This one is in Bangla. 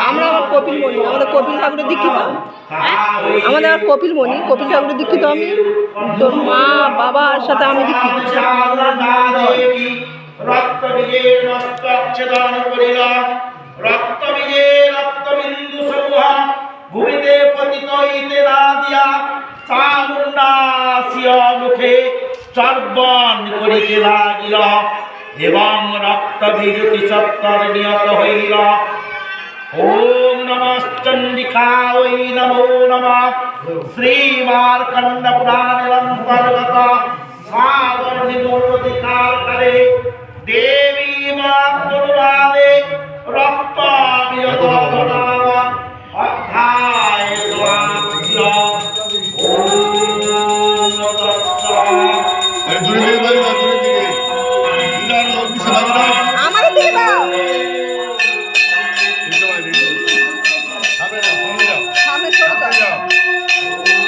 আমরা আবার কপিল মণি আমাদের কপিল ঠাকুরের দীক্ষিত আমাদের আবার কপিল মণি কপিল ঠাকুরের দীক্ষিত আমি তোর মা বাবার সাথে আমি দীক্ষিত রক্তবীজে রক্তচ্ছেদন করিল রক্তবীজে রক্তবিন্দু সমূহ ভূমিতে পতিত ইতে দিয়া চামুন্ডাসীয় মুখে চর্বণ করিতে লাগিল এবং রক্তবীজতি চত্বর নিয়ত হইল। ওম নমঃ চণ্ডিকায় নমো নমঃ। শ্রীমার্কণ্ড পুরাণের অন্তর্গত সাগর নিমূর্তিকার করে দেবী মা রক্ত বিয়ত অধ্যায় Hallelujah.